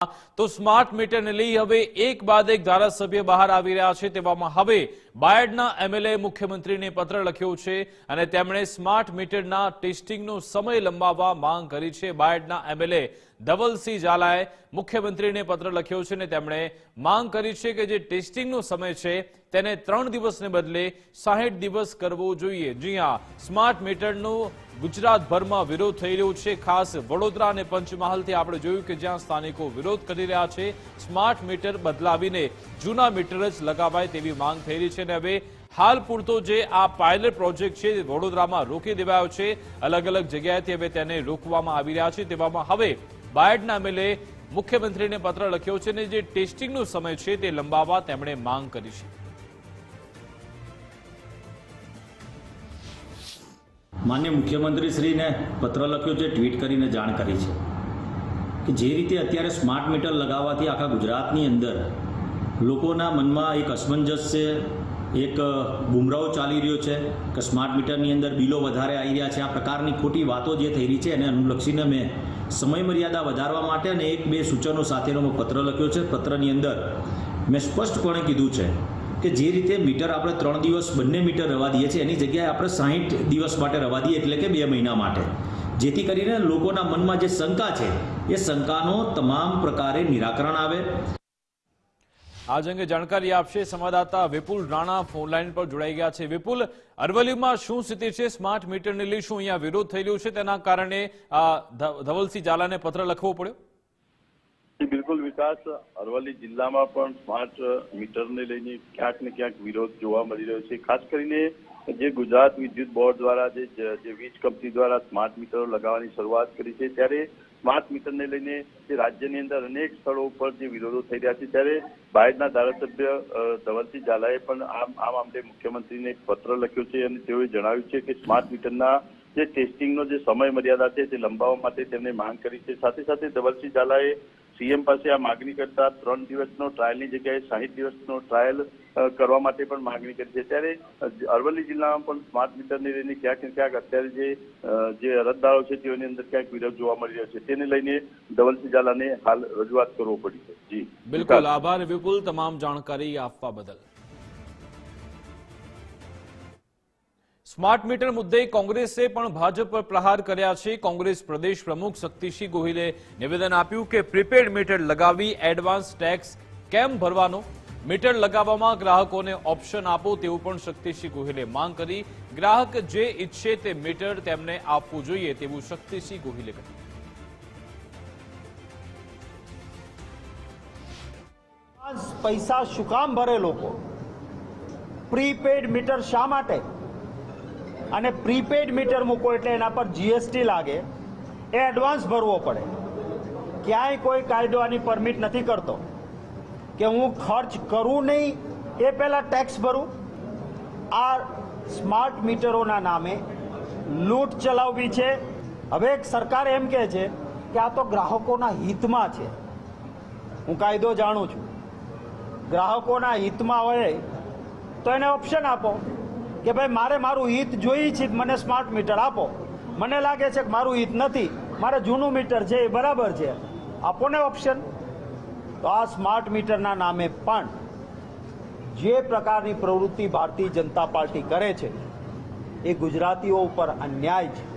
તો સ્માર્ટ મીટરને લઈ હવે એક બાદ એક ધારાસભ્ય બહાર આવી રહ્યા છે. તેવામાં હવે બાયડના એમએલએ મુખ્યમંત્રીને પત્ર લખ્યો છે અને તેમણે સ્માર્ટ મીટરના ટેસ્ટિંગનો સમય લંબાવવા માંગ કરી છે. બાયડના એમએલએ ધવલસિંહ ઝાલાએ મુખ્યમંત્રીને પત્ર લખ્યો છે અને તેમણે માંગ કરી છે કે જે ટેસ્ટિંગનો સમય છે તેને ત્રણ દિવસને બદલે સાહીઠ દિવસ કરવો જોઈએ. જી હા, સ્માર્ટ મીટરનો ગુજરાતભરમાં વિરોધ થઈ રહ્યો છે. ખાસ વડોદરા અને પંચમહાલથી આપણે જોયું કે જ્યાં સ્થાનિકો વિરોધ કરી રહ્યા છે, સ્માર્ટ મીટર બદલાવીને જૂના મીટર જ લગાવાય તેવી માંગ થઈ રહી છે. અને હવે હાલ પૂરતો જે આ પાયલટ પ્રોજેક્ટ છે, વડોદરામાં રોકી દેવાયો છે. અલગ અલગ જગ્યાએથી હવે તેને રોકવામાં આવી રહ્યા છે. તેવામાં હવે બાયડના એમએલએ મુખ્યમંત્રીને પત્ર લખ્યો છે અને જે ટેસ્ટિંગનો સમય છે તે લંબાવવા તેમણે માંગ કરી છે. માન્ય મુખ્યમંત્રીશ્રીને પત્ર લખ્યો છે, ટ્વીટ કરીને જાણ કરી છે કે જે રીતે અત્યારે સ્માર્ટ મીટર લગાવવાથી આખા ગુજરાતની અંદર લોકોના મનમાં એક અસમંજસ છે, એક ગુમરાહો ચાલી રહ્યો છે કે સ્માર્ટ મીટરની અંદર બિલો વધારે આવી રહ્યા છે. આ પ્રકારની ખોટી વાતો જે થઈ રહી છે, એને અનુલક્ષીને મેં સમયમર્યાદા વધારવા માટે અને એક બે સૂચનો સાથેનો પત્ર લખ્યો છે. પત્રની અંદર મેં સ્પષ્ટપણે કીધું છે કે જે રીતે મીટર આપણે ત્રણ દિવસ બંને મીટર રવા દઈએ છીએ, એની જગ્યાએ આપણે સાહીઠ દિવસ માટે રવા દઈએ, એટલે કે બે મહિના માટે. જેથી કરીને લોકોના મનમાં જે શંકા છે, એ શંકાનો તમામ પ્રકારે નિરાકરણ આવે. આજ અંગે જાણકારી આપશે સંવાદદાતા વિપુલ રાણા ફોનલાઈન પર જોડાઈ ગયા છે. વિપુલ, અરવલ્લીમાં શું સ્થિતિ છે? સ્માર્ટ મીટરને લઈ શું અહીંયા વિરોધ થઈ રહ્યો છે? તેના કારણે ધવલસિંહ ઝાલાને પત્ર લખવો પડ્યો. બિલકુલ વિકાસ. અરવલ્લી જિલ્લામાં પણ સ્માર્ટ મીટરને લઈને ક્યાંક ને ક્યાંક વિરોધ જોવા મળી રહ્યો છે. ખાસ કરીને જે ગુજરાત વિદ્યુત બોર્ડ દ્વારા જે વીજ કંપની દ્વારા સ્માર્ટ મીટરો લગાવવાની શરૂઆત કરી છે, ત્યારે સ્માર્ટ મીટરને લઈને જે રાજ્યની અંદર અનેક સ્થળો ઉપર જે વિરોધો થઈ રહ્યા છે, ત્યારે બાયડના ધારાસભ્ય ધવલસિંહ ઝાલાએ પણ આ આ મામલે મુખ્યમંત્રીને એક પત્ર લખ્યો છે અને તેઓએ જણાવ્યું છે કે સ્માર્ટ મીટરના જે ટેસ્ટિંગનો જે સમય મર્યાદા છે તે લંબાવવા માટે તેમણે માંગ કરી છે. સાથે સાથે ધવલસિંહ ઝાલાએ સીએમ પાસે આ માગણી કરતા ત્રણ દિવસનો ટ્રાયલની જગ્યાએ સાહીઠ દિવસનો ટ્રાયલ કરવા માટે પણ માગણી કરી છે. ત્યારે અરવલ્લી જિલ્લામાં પણ સ્માર્ટ મીટરને લઈને ક્યાંક ને ક્યાંક અત્યારે જે જે અરજદારો છે તેઓની અંદર ક્યાંક વિરોધ જોવા મળી રહ્યો છે. તેને લઈને ધવલસિંહ ઝાલાને હાલ રજૂઆત કરવો પડી છે. જી. બિલકુલ. આભાર વિપુલ. તમામ જાણકારી આપવા બદલ. સ્માર્ટ મીટર મુદ્દે કોંગ્રેસે પણ ભાજપ પર પ્રહાર કર્યા છે. કોંગ્રેસ પ્રદેશ પ્રમુખ શક્તિસિંહ ગોહિલે નિવેદન આપ્યું કે પ્રીપેડ મીટર લગાવી એડવાન્સ ટેક્સ કેમ ભરવાનો? મીટર લગાવવામાં ગ્રાહકોને ઓપ્શન આપો તેવું પણ શક્તિસિંહ ગોહિલે માંગ કરી. ગ્રાહક જે ઈચ્છે તે મીટર તેમને આપવું જોઈએ તેવું શક્તિસિંહ ગોહિલે કહ્યું. પૈસા શું કામ ભરે લોકો? પ્રીપેડ મીટર શા માટે? અને પ્રીપેડ મીટર મૂકો એટલે એના પર જીએસટી લાગે. એ એડવાન્સ ભરવો પડે. ક્યાંય કોઈ કાયદો આની પરમિટ નથી કરતો. કે હું ખર્ચ કરું નહીં, એ પહેલાં ટેક્સ ભરું. આ સ્માર્ટ મીટરોના નામે લૂંટ ચલાવવી છે. હવે સરકાર એમ કહે છે કે આ તો ગ્રાહકોના હિતમાં છે. હું કાયદો જાણું છું. ગ્રાહકોના હિતમાં હોય તો એને ઓપ્શન આપો. કે ભાઈ, મારે મારું હિત જોઈ છે, મને સ્માર્ટ મીટર આપો. મને લાગે છે કે મારું હિત નથી. મારે જૂનું મીટર છે, એ બરાબર છે. આપો ને ઓપ્શન તો આ સ્માર્ટ મીટરના નામે પણ જે પ્રકારની પ્રવૃત્તિ ભારતીય જનતા પાર્ટી કરે છે, એ ગુજરાતીઓ ઉપર અન્યાય છે.